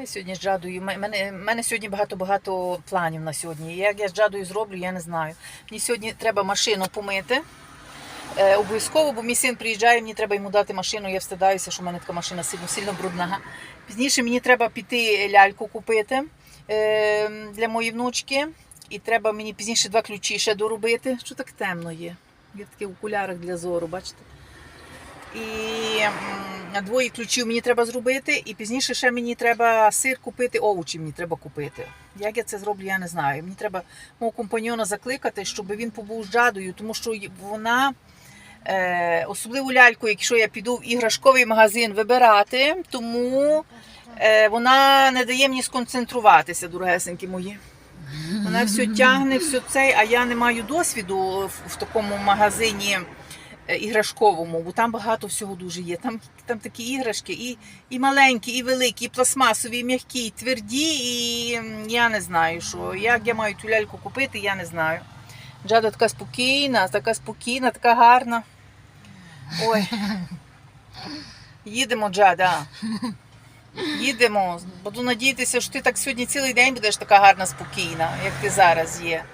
Ми сьогодні з Джадою. Мене, мене сьогодні багато-багато планів на сьогодні. Як я з Джадою зроблю, я не знаю. Мені сьогодні треба машину помити. Е, обов'язково, бо мій син приїжджає, мені треба йому дати машину, я встидаюся, що в мене така машина сильно, сильно брудна. Пізніше мені треба піти ляльку купити е, для моєї внучки. І треба мені пізніше два ключі ще доробити. Що так темно є? Я в таких окулярах для зору, бачите? І двоє ключів мені треба зробити, і пізніше ще мені треба сир купити, овочі мені треба купити. Як я це зроблю, я не знаю. Мені треба мого компаньона закликати, щоб він побув з жадою, тому що вона, е, особливо ляльку, якщо я піду в іграшковий магазин вибирати, тому е, вона не дає мені сконцентруватися, дорогесенькі мої. Вона все тягне, все це, а я не маю досвіду в, в такому магазині іграшковому, бо там багато всього дуже є. Там, там такі іграшки, і, і маленькі, і великі, і пластмасові, і м'які, і тверді, і я не знаю, що. Як я маю ту ляльку купити, я не знаю. Джада така спокійна, така спокійна, така гарна. Ой. Їдемо, Джада. Їдемо. Буду надіятися, що ти так сьогодні цілий день будеш така гарна, спокійна, як ти зараз є.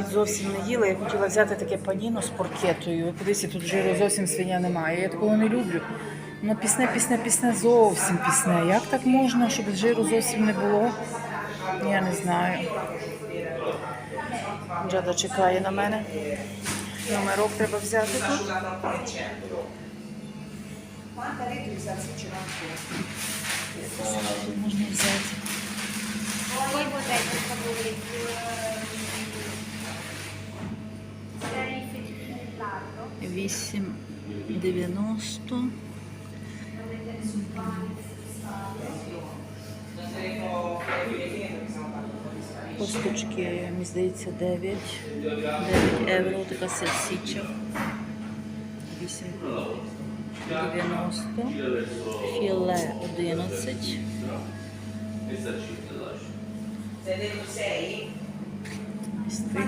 Обід зовсім не їла. Я хотіла взяти таке паніно з поркетою. Ви Подивіться, тут жиру зовсім свиня немає. Я такого не люблю. Ну, пісне, пісне, пісне, зовсім пісне. Як так можна, щоб жиру зовсім не було? Я не знаю. Джада чекає на мене. Номерок треба взяти. Тут можна взяти. 8,90. Косточки, мені здається, 9. 9 євро, така сальсіча. 8,90. Філе 11. Бістика.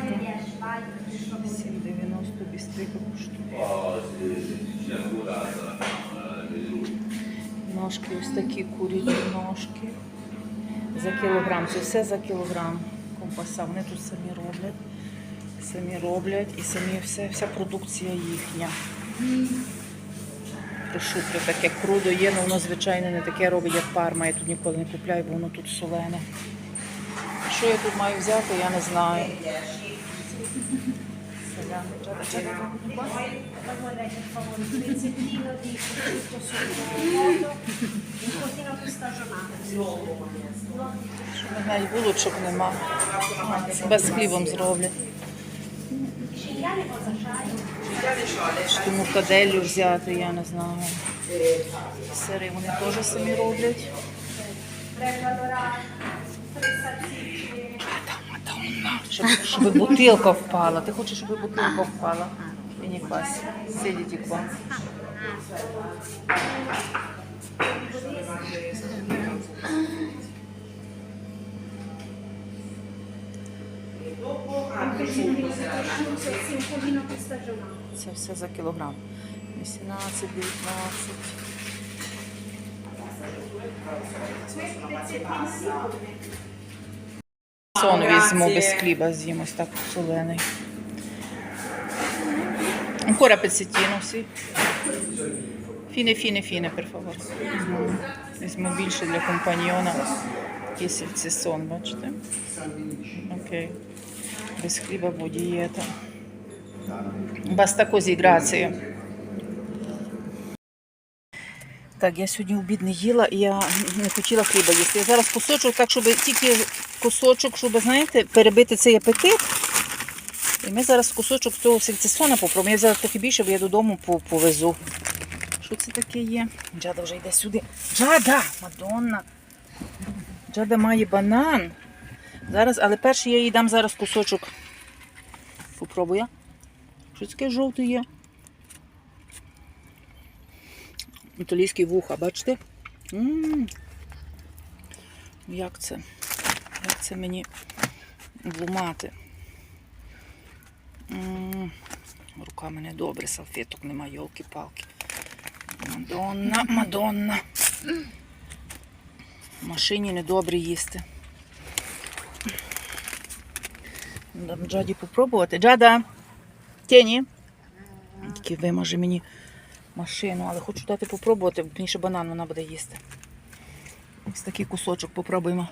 7,90 бістика коштує. Ножки, ось такі курячі ножки. За кілограм. Це все за кілограм. Компаса. Вони тут самі роблять. Самі роблять і самі все, вся продукція їхня. Прошутто таке крудо є, але воно, звичайно, не таке робить, як парма. Я тут ніколи не купляю, бо воно тут солене. Що я тут маю взяти, я не знаю. Навіть булочок нема. Без хлібом зроблять. Scegliare cosa? Тому каделю взяти, я не знаю. Сири вони теж самі роблять. Щоб, щоб бутилка впала. Ти хочеш, щоб бутилка впала? Мені клас. Сидіть і клас. Це все за кілограм. 18, 19. Сон візьму без хліба з'їм ось так солений. Ancora pezzettino, sì. Fine, fine, fine, per favore. Візьму, більше для компаньйона. Є сільці сон, бачите? Окей. Без хліба бо дієта. Баста козі грація. Так, я сьогодні обід не їла, і я не хотіла хліба їсти. Я зараз кусочок, так, щоб тільки кусочок, щоб, знаєте, перебити цей апетит. І ми зараз кусочок цього сальцисона попробуємо. Я зараз трохи більше, бо я додому повезу. Що це таке є? Джада вже йде сюди. Джада! Мадонна! Джада має банан. Зараз, але перше я їй дам зараз кусочок. Попробую. Що таке жовте є? Італійські вуха, бачите? м Як це? Як це мені влумати? М, Рука мене добре, салфеток немає, йолки-палки. Мадонна, Мадонна. В машині недобре їсти. Дам Джаді попробувати. Джада! Тіні. Тільки вимаже мені машину, але хочу дати попробувати, бо банан вона буде їсти. Ось такий кусочок попробуємо.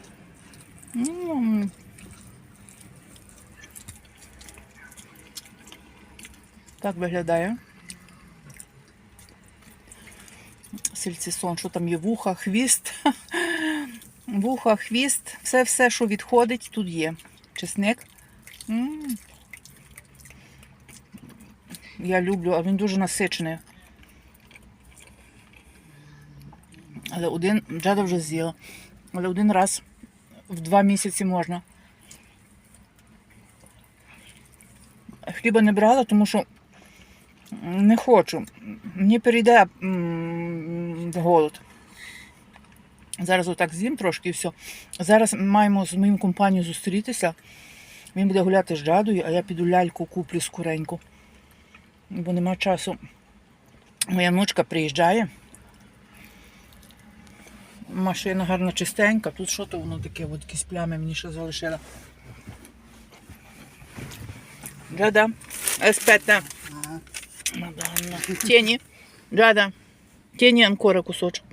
Так виглядає. Сельцісон, що там є вуха, хвіст. Вуха, хвіст, все-все, що відходить, тут є. Чесник. Я люблю, а він дуже насичений. Але один, Джада вже з'їла. Але один раз в два місяці можна. Хліба не брала, тому що не хочу. Мені перейде голод. Зараз отак з'їм трошки і все. Зараз маємо з моїм компанією зустрітися. Він буде гуляти з Джадою, а я піду ляльку куплю скореньку. Бо нема часу. Моя внучка приїжджає. Машина гарно чистенька. Тут що то воно таке, от якісь плями мені ще залишила. Джада, еспета. Мадонна. Тіні. Джада. Тіні анкора кусочок.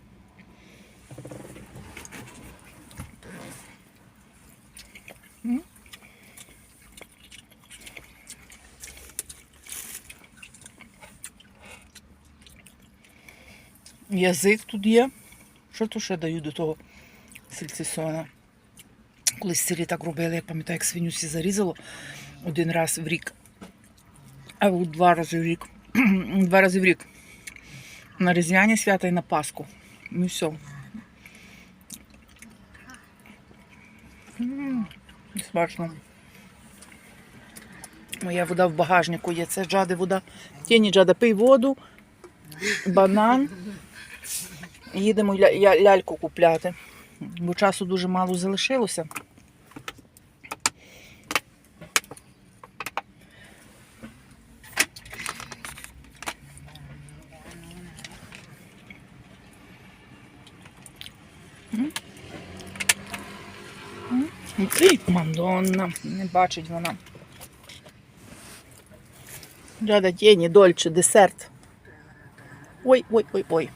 Язик тут є. Що то ще даю до того сальцисона? Колись в селі так робили, я пам'ятаю, як свиню всі зарізало один раз в рік. А два рази в рік. два рази в рік. На Різдвяні свята і на Пасху. Ну і все. Смачно. Моя вода в багажнику є. Це джади вода. Тіні джада, пий воду, банан. Їдемо ля- ляльку купляти. Бо часу дуже мало залишилося. Ій, Мадонна, не бачить вона. Джада тіні, дольче, десерт. Ой, ой, ой, ой.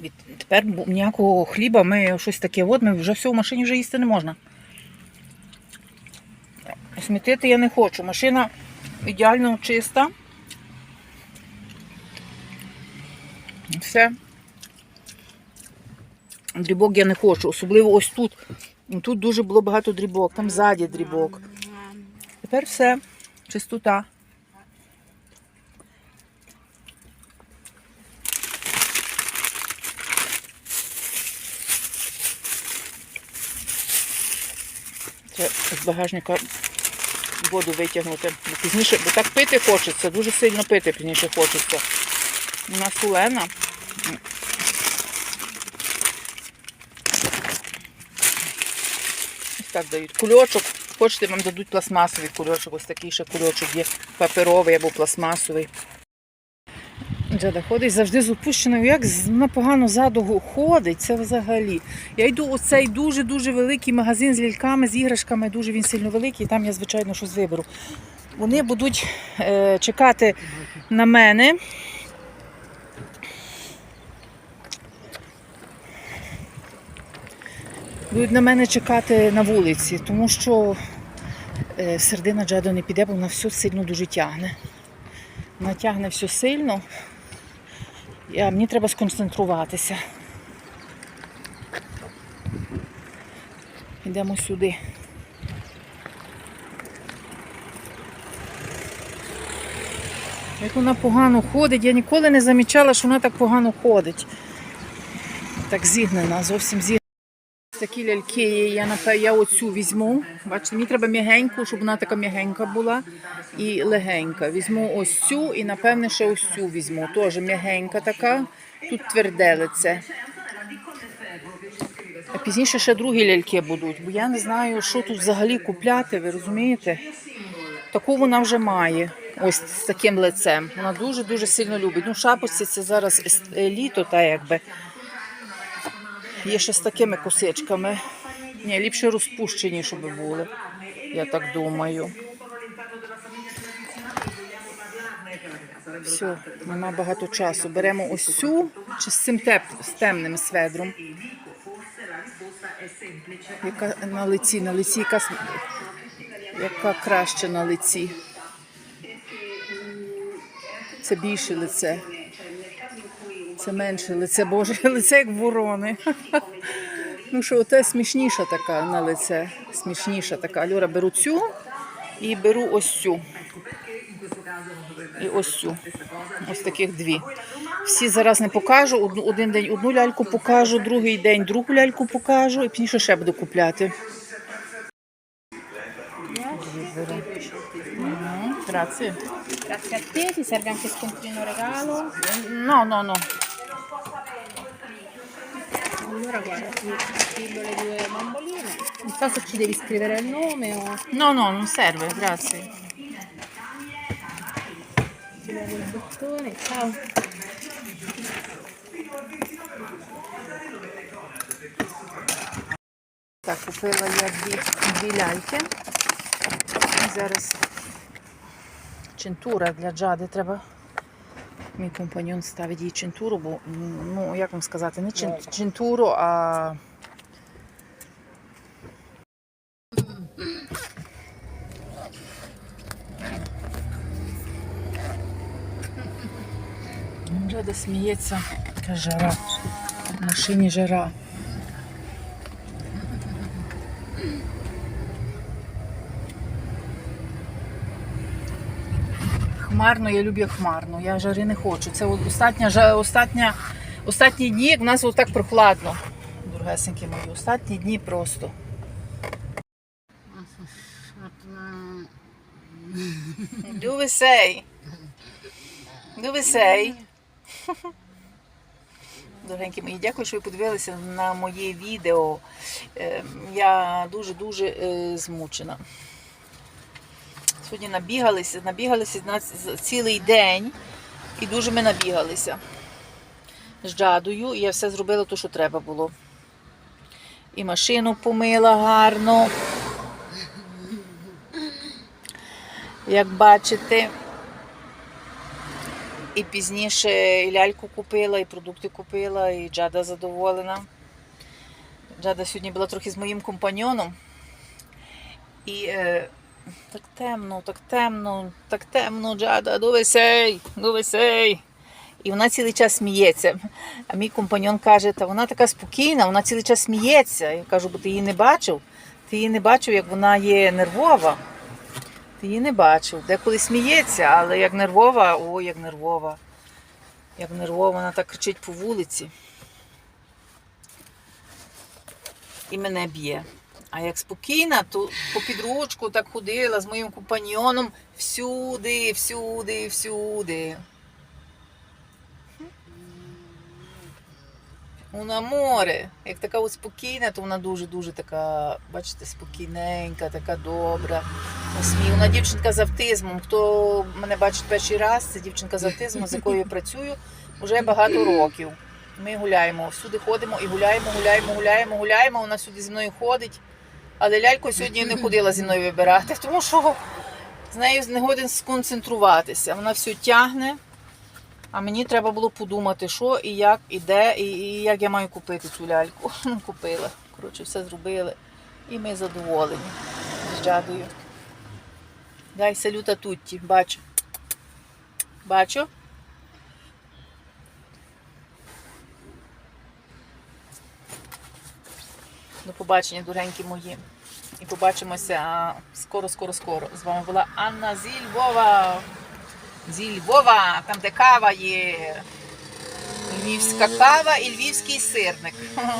Від, тепер ніякого хліба, ми щось таке, от ми вже все в машині вже їсти не можна. Смітити я не хочу. Машина ідеально чиста. Все. Дрібок я не хочу, особливо ось тут. Тут дуже було багато дрібок, там ззаді дрібок. Тепер все, чистота. Це з багажника воду витягнути. Бо пізніше, бо так пити хочеться, дуже сильно пити пізніше хочеться. Вона солена. Ось так дають. Кульочок. Хочете, вам дадуть пластмасовий кульочок. Ось такий ще кульочок є паперовий або пластмасовий. Джада ходить завжди з опущеною. Як вона погано ззаду ходить, це взагалі. Я йду у цей дуже-дуже великий магазин з ляльками, з іграшками, дуже він сильно великий, і там я, звичайно, щось виберу. Вони будуть е, чекати на мене. Будуть на мене чекати на вулиці, тому що е, середина Джадо не піде, бо вона все сильно дуже тягне. Вона тягне все сильно. Я, мені треба сконцентруватися. Йдемо сюди. Як вона погано ходить, я ніколи не замічала, що вона так погано ходить. Так зігнена, зовсім зігнена. Такі ляльки я я оцю візьму. Бачите, мені треба м'ягеньку, щоб вона така м'ягенька була і легенька. Візьму ось цю і, напевне, ще ось цю візьму. Теж м'ягенька така. Тут тверде лице. А пізніше ще другі ляльки будуть, бо я не знаю, що тут взагалі купляти, ви розумієте? Таку вона вже має. Ось з таким лицем. Вона дуже-дуже сильно любить. Ну, шапочці це зараз літо, та якби. Є ще з такими косичками. Ні, ліпше розпущені, щоб були. Я так думаю. Все, нема багато часу. Беремо ось цю чи з цим теп, з темним сведром. Яка на лиці, на лиці якась, яка краще на лиці. Це більше лице. Це менше лице, Боже, лице як ворони. Ну що, оте смішніша така на лице. Смішніша така. Альора, беру цю і беру ось цю. І ось цю. Ось таких дві. Всі зараз не покажу. Одну- Один день одну ляльку покажу, другий день другу ляльку покажу і пізніше ще буду купляти. Grazie. Grazie a te, ti serve anche scontrino regalo. No, no, no. Allora guarda, ti fillo le due bamboline. Non so se ci devi scrivere il nome o No, no, non serve, grazie. ti levo il bottone. Ciao. Так, купила я дві, дві ляльки. І Зараз чинтура для Джади треба. Мій компаньон ставить їй чинтуру, бо, ну, як вам сказати, не чин, чинтуру, а. Джада сміється, яка жара. В машині жара. Хмарно, я люблю хмарно. Я жари не хочу. Це остатня, остатня, останні дні, в нас отак прохладно. Дорогесенькі мої, останні дні просто. Do we say? Do we say? Дорогенькі мої, дякую, що ви подивилися на моє відео. Е, Я дуже-дуже е, змучена. Сьогодні набігалися, набігалися на цілий день і дуже ми набігалися з джадою. І я все зробила те, що треба було. І машину помила гарно. Як бачите. І пізніше і ляльку купила, і продукти купила, і Джада задоволена. Джада сьогодні була трохи з моїм компаньоном. І е, так темно, так темно, так темно, Джада, до весей, до весей. І вона цілий час сміється. А мій компаньон каже, та вона така спокійна, вона цілий час сміється. Я кажу, бо ти її не бачив. Ти її не бачив, як вона є нервова. Ти її не бачив. Деколи сміється, але як нервова, о, як нервова. Як нервова, вона так кричить по вулиці. І мене б'є. А як спокійна, то по підручку так ходила з моїм компаньйоном всюди, всюди, всюди. Вона море. Як така спокійна, то вона дуже-дуже така, бачите, спокійненька, така добра. Вона дівчинка з автизмом. Хто мене бачить перший раз, це дівчинка з автизмом, з якою я працюю вже багато років. Ми гуляємо, всюди ходимо і гуляємо, гуляємо, гуляємо, гуляємо. Вона сюди зі мною ходить. Але ляльку сьогодні не ходила зі мною вибирати, тому що з нею не годен сконцентруватися. Вона все тягне. А мені треба було подумати, що і як, і де, і, і як я маю купити цю ляльку. Ну, Купила. Коротше, все зробили. І ми задоволені з Джадою. Дай салюта тутті, бачу. Бачу. До побачення, доренькі мої. І побачимося скоро, скоро, скоро. З вами була Анна зі Львова. Зі Львова, там де кава є. Львівська кава і львівський сирник.